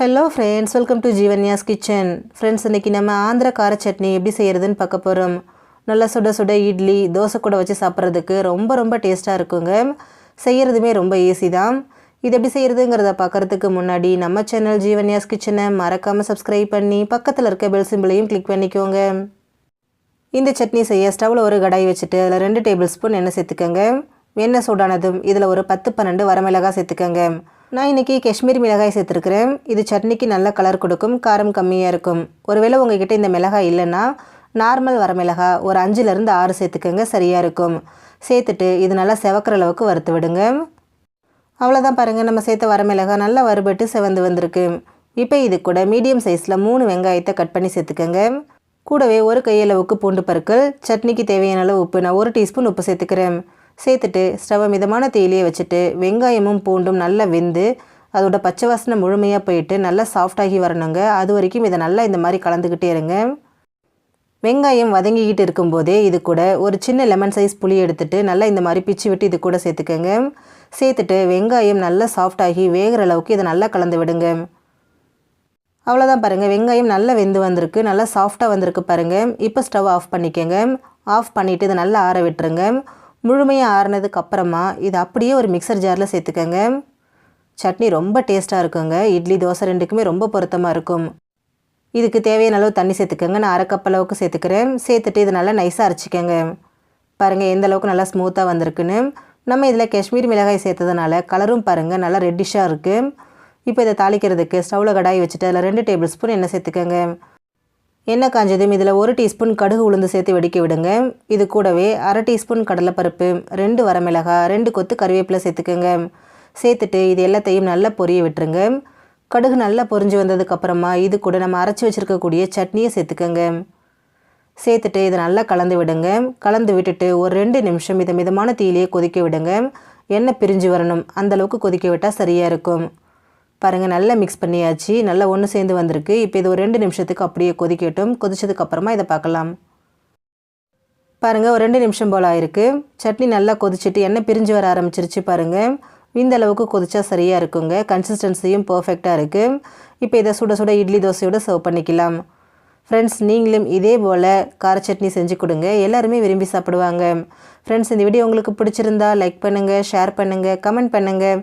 Hello friends welcome to Jeevanya's kitchen friends இன்றைக்கி நம்ம ஆந்திர கார சட்னி எப்படி செய்கிறதுன்னு பார்க்க போகிறோம் நல்லா சுட சுட இட்லி தோசை கூட வச்சு சாப்பிட்றதுக்கு ரொம்ப ரொம்ப டேஸ்ட்டாக இருக்குங்க. செய்கிறதுமே ரொம்ப ஈஸி தான். இது எப்படி செய்கிறதுங்கிறத பார்க்குறதுக்கு முன்னாடி நம்ம சேனல் ஜீவன்யாஸ் கிச்சனை மறக்காமல் சப்ஸ்கிரைப் பண்ணி பக்கத்தில் இருக்க பெல் சிம்பிளையும் கிளிக் பண்ணிக்கோங்க. இந்த சட்னி செய்ய ஸ்டவ்வில் ஒரு கடாய் வச்சுட்டு அதில் ரெண்டு டேபிள் ஸ்பூன் எண்ணெய் சேர்த்துக்கோங்க. எண்ணெய் சூடானதும் இதில் ஒரு பத்து பன்னெண்டு வரமிளகாய் சேர்த்துக்கோங்க. நான் இன்றைக்கி காஷ்மீர் மிளகாய் சேர்த்துருக்குறேன். இது சட்னிக்கு நல்ல கலர் கொடுக்கும் காரம் கம்மியாக இருக்கும். ஒருவேளை உங்ககிட்ட இந்த மிளகாய் இல்லைன்னா நார்மல் வரமிளகாய் ஒரு அஞ்சுலேருந்து ஆறு சேர்த்துக்கோங்க சரியாக இருக்கும். சேர்த்துட்டு இது நல்லா செவக்கிற அளவுக்கு வறுத்து விடுங்க. அவ்வளோதான் பாருங்கள் நம்ம சேர்த்த வரமிளகாய் நல்லா வறுபட்டு செவந்து வந்திருக்கு. இப்போ இது கூட மீடியம் சைஸில் மூணு வெங்காயத்தை கட் பண்ணி சேர்த்துக்கோங்க. கூடவே ஒரு கையளவுக்கு பூண்டு பருக்கள் சட்னிக்கு தேவையான அளவு உப்பு நான் ஒரு டீஸ்பூன் உப்பு சேர்த்துக்கிறேன். சேர்த்துட்டு ஸ்டவ்வை மிதமான தேயிலையை வச்சுட்டு வெங்காயமும் பூண்டும் நல்லா வெந்து அதோட பச்சை வாசனை முழுமையாக போயிட்டு நல்லா சாஃப்டாகி வரணுங்க. அது வரைக்கும் இதை நல்லா இந்த மாதிரி கலந்துக்கிட்டே இருங்க. வெங்காயம் வதங்கிக்கிட்டு இருக்கும்போதே இது கூட ஒரு சின்ன லெமன் சைஸ் புளி எடுத்துகிட்டு நல்லா இந்த மாதிரி பிச்சு விட்டு இது கூட சேர்த்துக்கோங்க. சேர்த்துட்டு வெங்காயம் நல்லா சாஃப்டாகி வேகிற அளவுக்கு இதை நல்லா கலந்து விடுங்க. அவ்வளோதான் பாருங்கள் வெங்காயம் நல்லா வெந்து வந்திருக்கு. நல்லா சாஃப்டாக வந்திருக்கு பாருங்கள் இப்போ ஸ்டவ் ஆஃப் பண்ணிக்கோங்க. ஆஃப் பண்ணிவிட்டு இதை நல்லா ஆற விட்டுருங்க. முழுமையாக ஆறினதுக்கு அப்புறமா இது அப்படியே ஒரு மிக்சர் ஜாரில் சேர்த்துக்கோங்க. சட்னி ரொம்ப டேஸ்ட்டாக இருக்குங்க. இட்லி தோசை ரெண்டுக்குமே ரொம்ப பொருத்தமாக இருக்கும். இதுக்கு தேவையான அளவு தண்ணி சேர்த்துக்கோங்க. நான் அரை கப் அளவுக்கு சேர்த்துக்கிறேன். சேர்த்துட்டு இது நல்லா நைஸாக அரைச்சிக்கோங்க. பாருங்கள் எந்த அளவுக்கு நல்லா ஸ்மூத்தாக வந்திருக்குன்னு. நம்ம இதில் காஷ்மீர் மிளகாய் சேர்த்ததுனால கலரும் பாருங்கள் நல்லா ரெட்டிஷாக இருக்குது இப்போ இதை தாளிக்கிறதுக்கு ஸ்டவ்வில் கடாய் வச்சுட்டு அதில் ரெண்டு டேபிள் ஸ்பூன் எண்ணெய் சேர்த்துக்கோங்க. எண்ணெய் காஞ்சதும் இதில் ஒரு டீஸ்பூன் கடுகு உளுந்து சேர்த்து வெடிக்க விடுங்க. இது கூடவே அரை டீஸ்பூன் கடலைப்பருப்பு ரெண்டு வரமிளகாய் ரெண்டு கொத்து கருவேப்பிலை சேர்த்துக்கோங்க. சேர்த்துட்டு இது எல்லாத்தையும் நல்லா பொரிய விட்டுருங்க. கடுகு நல்லா பொரிஞ்சு வந்ததுக்கப்புறமா இது கூட நம்ம அரைச்சி வச்சுருக்கக்கூடிய சட்னியை சேர்த்துக்கோங்க. சேர்த்துட்டு இதை நல்லா கலந்து விடுங்க. கலந்து விட்டுட்டு ஒரு ரெண்டு நிமிஷம் இதை மிதமான தீயிலேயே கொதிக்க விடுங்க. எண்ணெய் பிரிஞ்சு வரணும். அந்தளவுக்கு கொதிக்க விட்டால் சரியாக இருக்கும். பாருங்கள் நல்லா மிக்ஸ் பண்ணியாச்சு. நல்லா ஒன்று சேர்ந்து வந்திருக்கு. இப்போ இது ஒரு ரெண்டு நிமிஷத்துக்கு அப்படியே கொதிக்கட்டும். கொதிச்சதுக்கப்புறமா இதை பார்க்கலாம். பாருங்கள் ஒரு ரெண்டு நிமிஷம் போல் ஆயிருக்கு. சட்னி நல்லா கொதிச்சுட்டு எண்ணெய் பிரிஞ்சு வர ஆரம்பிச்சிருச்சு பாருங்கள் இந்த அளவுக்கு கொதிச்சா சரியாக இருக்குங்க. கன்சிஸ்டன்சியும் பர்ஃபெக்டாக இருக்குது இப்போ இதை சுட சுட இட்லி தோசையோடு சர்வ் பண்ணிக்கலாம். ஃப்ரெண்ட்ஸ் நீங்களும் இதே போல் கார சட்னி செஞ்சு கொடுங்க. எல்லாருமே விரும்பி சாப்பிடுவாங்க. ஃப்ரெண்ட்ஸ் இந்த வீடியோ உங்களுக்கு பிடிச்சிருந்தா லைக் பண்ணுங்கள் ஷேர் பண்ணுங்கள் கமெண்ட் பண்ணுங்கள்